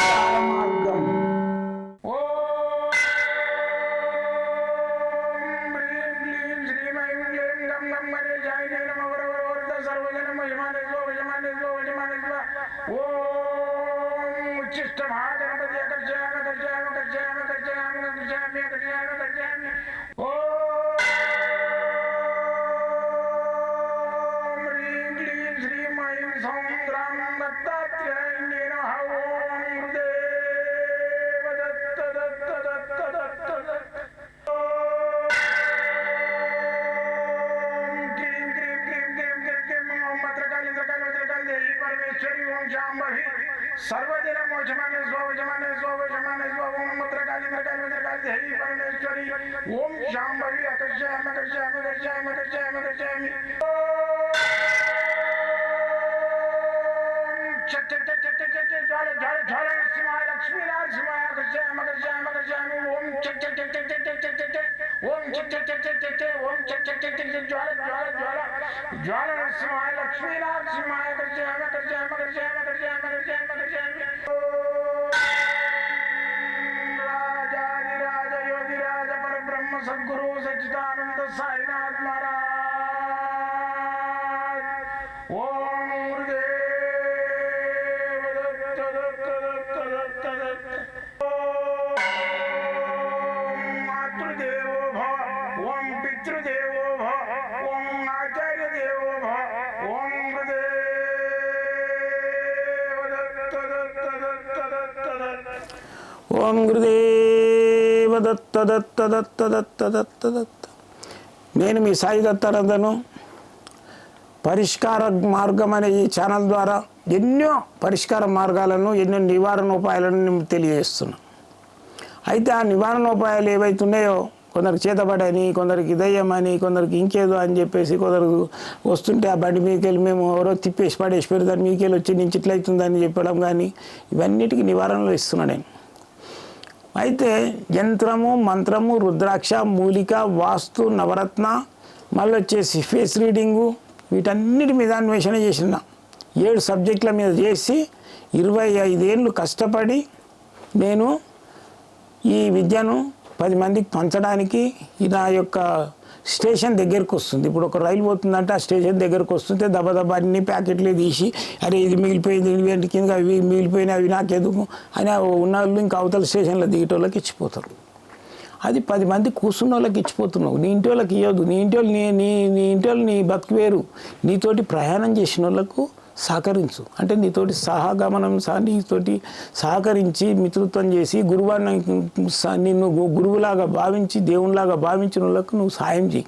పరిష్కార మార్గం. ఓం ఉచ్చిష్టమాగణపతి అకర్షయామ కర్షయామ కర్షయామ परमेश्वरी ओम शाम्भवी ओम ओम ओम ज्वाल लक्ष्मी नारसिंह आकर्षयाम आकर्षयाम सदगुरु सचिदानंद साईनाथ महाराज ओम मातृदेवो भव ओम पितृदेवो भव ओम आचार्य भव ओम गुरुदेव ओम गुरुदेव। నేను మీ సాయి దత్తానందను పరిష్కార మార్గం అనే ఈ ఛానల్ ద్వారా ఎన్నో పరిష్కార మార్గాలను ఎన్నో నివారణ ఉపాయాలను తెలియజేస్తున్నా. అయితే ఆ నివారణ ఉపాయాలు ఏవైతున్నాయో కొందరికి చేతబడని కొందరికి దయ్యమని కొందరికి ఇంకేదో అని చెప్పేసి కొందరు వస్తుంటే ఆ బండి మీకు వెళ్ళి మేము ఎవరో తిప్పేసి పడేసి పెడతాను మీకెళ్ళి వచ్చి నుంచి ఇట్లయితుందని చెప్పడం కానీ ఇవన్నిటికీ నివారణలు ఇస్తున్నాను నేను. అయితే యంత్రము మంత్రము రుద్రాక్ష మూలిక వాస్తు నవరత్న మళ్ళీ వచ్చేసి ఫేస్ రీడింగు వీటన్నిటి మీద అన్వేషణ చేసిన ఏడు సబ్జెక్టుల మీద చేసి ఇరవై ఐదేళ్ళు కష్టపడి నేను ఈ విద్యను పది మందికి పంచడానికి నా యొక్క స్టేషన్ దగ్గరకు వస్తుంది. ఇప్పుడు ఒక రైలు పోతుందంటే ఆ స్టేషన్ దగ్గరకు వస్తుంటే దెబ్బ దెబ్బ అన్ని ప్యాకెట్లు తీసి అరే ఇది మిగిలిపోయింది ఇవి కింద అవి మిగిలిపోయినాయి అవి నాకెందుకు? అని ఉన్న వాళ్ళు ఇంకా అవతల స్టేషన్లో దిగేటోళ్ళకి ఇచ్చిపోతారు. అది పది మంది కూర్చున్న వాళ్ళకి ఇచ్చిపోతున్నావు. నీ ఇంటి వాళ్ళకి ఇవ్వద్దు నీ ఇంటి వాళ్ళు నీ నీ నీ ఇంటి వాళ్ళు నీ బతుకు వేరు. నీతోటి ప్రయాణం చేసిన వాళ్ళకు సహకరించు. అంటే నీతోటి సహగమనం సహ నీతోటి సహకరించి మిత్రుత్వం చేసి గురువాన్ని నిన్ను గురువులాగా భావించి దేవునిలాగా భావించిన వాళ్ళకు నువ్వు సాయం చేయి.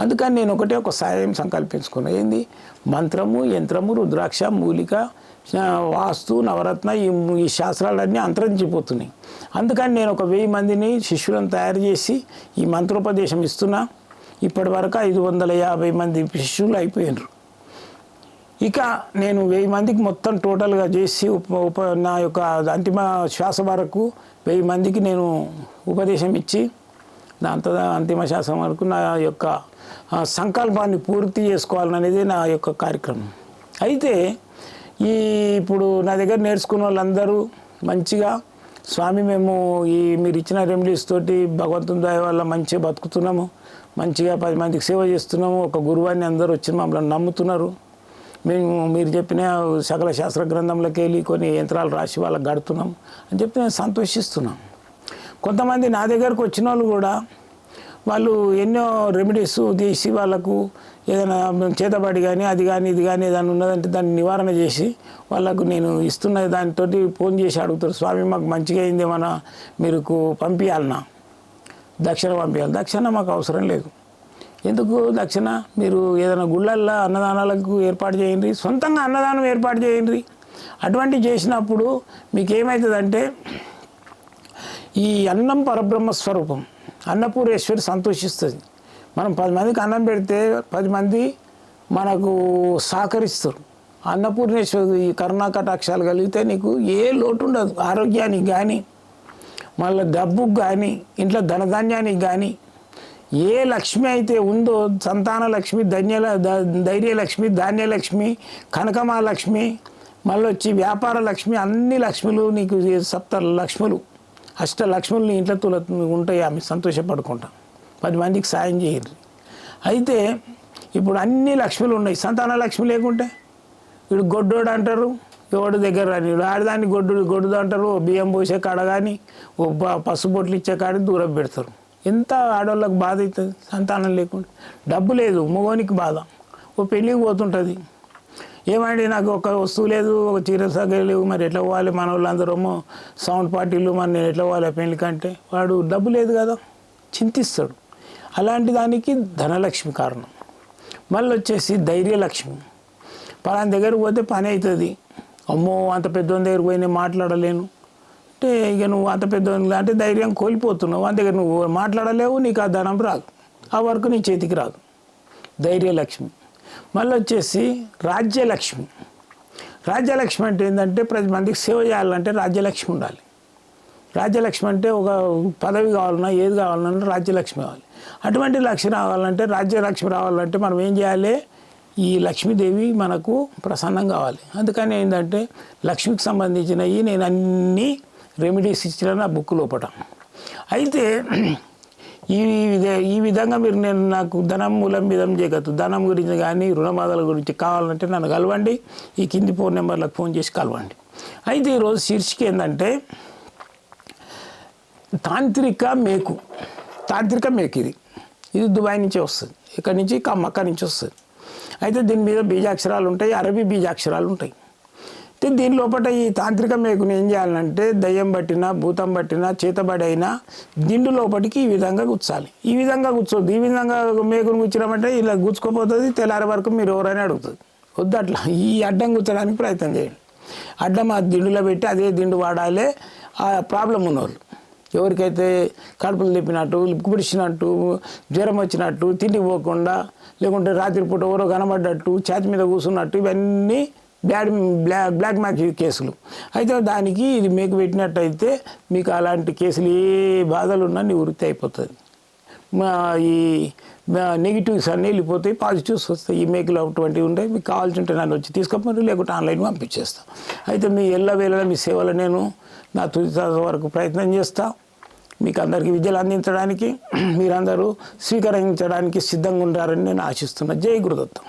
అందుకని నేను ఒకటే ఒక సాయం సంకల్పించుకున్నా. ఏంది? మంత్రము యంత్రము రుద్రాక్ష మూలిక వాస్తు నవరత్న ఈ ఈ శాస్త్రాలన్నీ అంతరించిపోతున్నాయి. అందుకని నేను ఒక వెయ్యి మందిని శిష్యులను తయారు చేసి ఈ మంత్రోపదేశం ఇస్తున్నా. ఇప్పటి వరకు ఐదు వందల యాభై మంది శిష్యులు అయిపోయినారు. ఇక నేను వెయ్యి మందికి మొత్తం టోటల్గా చేసి ఉప ఉప నా యొక్క అంతిమ శ్వాస వరకు వెయ్యి మందికి నేను ఉపదేశం ఇచ్చి దాంతో అంతిమ శ్వాస వరకు నా యొక్క సంకల్పాన్ని పూర్తి చేసుకోవాలనేది నా యొక్క కార్యక్రమం. అయితే ఈ ఇప్పుడు నా దగ్గర నేర్చుకున్న వాళ్ళందరూ మంచిగా స్వామి మేము ఈ మీరు ఇచ్చిన రెమెడీస్ తోటి భగవంతుని దయ వల్ల మంచిగా బతుకుతున్నాము. మంచిగా పది మందికి సేవ చేస్తున్నాము. ఒక గురువాన్ని అందరూ వచ్చి మమ్మల్ని నమ్ముతున్నారు. మేము మీరు చెప్పిన సకల శాస్త్ర గ్రంథంలోకి వెళ్ళి కొన్ని యంత్రాలు రాసి వాళ్ళకి గడుతున్నాం అని చెప్పి నేను సంతోషిస్తున్నాం. కొంతమంది నా దగ్గరకు వచ్చిన వాళ్ళు కూడా వాళ్ళు ఎన్నో రెమెడీస్ తీసి వాళ్ళకు ఏదైనా చేతబడి కానీ అది కానీ ఇది కానీ ఏదైనా ఉన్నదంటే దాన్ని నివారణ చేసి వాళ్ళకు నేను ఇస్తున్న దానితోటి ఫోన్ చేసి అడుగుతారు స్వామి మాకు మంచిగా అయింది ఏమన్నా? మీరు పంపించాలన్నా దక్షిణ పంపించాలి దక్షిణ మాకు అవసరం లేదు. ఎందుకు దక్షిణ? మీరు ఏదైనా గుళ్ళల్లో అన్నదానాలకు ఏర్పాటు చేయండి. సొంతంగా అన్నదానం ఏర్పాటు చేయండి. అటువంటి చేసినప్పుడు మీకు ఏమవుతుందంటే ఈ అన్నం పరబ్రహ్మ స్వరూపం అన్నపూరేశ్వరి సంతోషిస్తుంది. మనం పది మందికి అన్నం పెడితే పది మంది మనకు సహకరిస్తారు. అన్నపూర్ణేశ్వరి కరుణా కటాక్షాలు కలిగితే నీకు ఏ లోటు ఉండదు. ఆరోగ్యానికి కానీ మళ్ళీ డబ్బుకు కానీ ఇంట్లో ధనధాన్యానికి కానీ ఏ లక్ష్మి అయితే ఉందో సంతాన లక్ష్మి ధన్య ధైర్యలక్ష్మి ధాన్యలక్ష్మి కనకమాలక్ష్మి మళ్ళీ వచ్చి వ్యాపార లక్ష్మి అన్ని లక్ష్ములు నీకు సప్త లక్ష్ములు అష్ట లక్ష్ములు నీ ఇంట్లో తుల ఉంటాయి ఆమె సంతోషపడుకుంటాం. పది మందికి సాయం చేయండి. అయితే ఇప్పుడు అన్ని లక్ష్ములు ఉన్నాయి. సంతాన లక్ష్మి లేకుంటే వీడు గొడ్డోడు అంటారు ఎవడు దగ్గర రాని ఆడదాన్ని గొడ్డు గొడ్డుదు అంటారు ఓ బియ్యం పోసే కాడ కానీ ఓ పసుపొట్లు ఇచ్చే కాడ దూరం పెడతారు. ఎంత ఆడవాళ్ళకి బాధ అవుతుంది? సంతానం లేకుండా. డబ్బు లేదు మగోనికి బాధ. ఓ పెళ్ళికి పోతుంటుంది. ఏమండి నాకు ఒక వస్తువు లేదు ఒక చీర సగలేవు మరి ఎట్లా పోవాలి? మన వాళ్ళందరూ సౌండ్ పార్టీలు మరి నేను ఎట్లా పోవాలి పెళ్ళికంటే వాడు డబ్బు లేదు కదా? చింతిస్తాడు. అలాంటి దానికి ధనలక్ష్మి కారణం. మళ్ళీ వచ్చేసి ధైర్యలక్ష్మి. పలాని దగ్గరకు పోతే పని అవుతుంది. అమ్మో అంత పెద్దోని దగ్గరికి పోయి నేను మాట్లాడలేను. అంటే ఇక నువ్వు అంత పెద్ద అంటే ధైర్యం కోల్పోతున్నావు. అంతే నువ్వు మాట్లాడలేవు నీకు ఆ ధనం రాదు. ఆ వర్క్ నీ చేతికి రాదు. ధైర్యలక్ష్మి. మళ్ళీ వచ్చేసి రాజ్యలక్ష్మి. రాజ్యలక్ష్మి అంటే ఏంటంటే ప్రతి మందికి సేవ చేయాలంటే రాజ్యలక్ష్మి ఉండాలి. రాజ్యలక్ష్మి అంటే ఒక పదవి కావాలన్నా ఏది కావాలన్నా రాజ్యలక్ష్మి కావాలి. అటువంటి లక్ష్మి రావాలంటే రాజ్యలక్ష్మి రావాలంటే మనం ఏం చేయాలి? ఈ లక్ష్మీదేవి మనకు ప్రసన్నం కావాలి. అందుకని ఏంటంటే లక్ష్మికి సంబంధించినవి నేను అన్ని రెమెడీస్ ఇచ్చిన నా బుక్ లోపట. అయితే ఈ ఈ విధంగా మీరు నేను నాకు ధనం మూలం విధం చేయగలదు ధనం గురించి కానీ రుణబాధల గురించి కావాలంటే నన్ను కలవండి. ఈ కింది ఫోన్ నెంబర్లకు ఫోన్ చేసి కలవండి. అయితే ఈరోజు శీర్షిక ఏంటంటే తాంత్రిక మేకు. తాంత్రిక మేకు ఇది. ఇది దుబాయ్ నుంచి వస్తుంది. ఇక్కడ నుంచి మక్క నుంచి వస్తుంది. అయితే దీని మీద బీజాక్షరాలు ఉంటాయి అరబీ బీజాక్షరాలు ఉంటాయి. అయితే దీని లోపల ఈ తాంత్రిక మేకుని ఏం చేయాలంటే దయ్యం పట్టినా భూతం పట్టినా చేతబడి అయినా దిండు లోపలికి ఈ విధంగా గుచ్చాలి. ఈ విధంగా కూర్చోద్దు ఈ విధంగా మేకును గుచ్చినామంటే ఇలా గుచ్చుకోపోతుంది. తెల్లారి వరకు మీరు ఎవరైనా అడుగుతుంది వద్దు అట్లా. ఈ అడ్డం గుచ్చడానికి ప్రయత్నం చేయండి. అడ్డం ఆ దిండులో పెట్టి అదే దిండు వాడాలి ఆ ప్రాబ్లం ఉన్నవాళ్ళు ఎవరికైతే కడుపులు తిప్పినట్టు పిడిచినట్టు జ్వరం వచ్చినట్టు తిండి పోకుండా లేకుంటే రాత్రిపూట ఎవరో కనబడ్డట్టు ఛాతి మీద కూర్చున్నట్టు ఇవన్నీ బ్లాడ్ బ్లాక్ బ్లాక్ మ్యాక్ కేసులు. అయితే దానికి ఇది మీకు పెట్టినట్టయితే మీకు అలాంటి కేసులు ఏ బాధలు ఉన్నా నివృత్తి అయిపోతుంది. మా ఈ నెగిటివ్స్ అన్నీ వెళ్ళిపోతాయి పాజిటివ్స్ వస్తాయి. ఈ మేకులు అటువంటివి ఉంటాయి మీకు కావాల్సి ఉంటే నన్ను వచ్చి తీసుకోమని లేకుంటే ఆన్లైన్ పంపించేస్తాను అయితే మీ ఎల్ల వేళ మీ సేవలు నేను నా తుది వరకు ప్రయత్నం చేస్తా. మీకు అందరికీ విద్యలు అందించడానికి మీరందరూ స్వీకరించడానికి సిద్ధంగా ఉంటారని నేను ఆశిస్తున్నా. జై గురుదత్తం.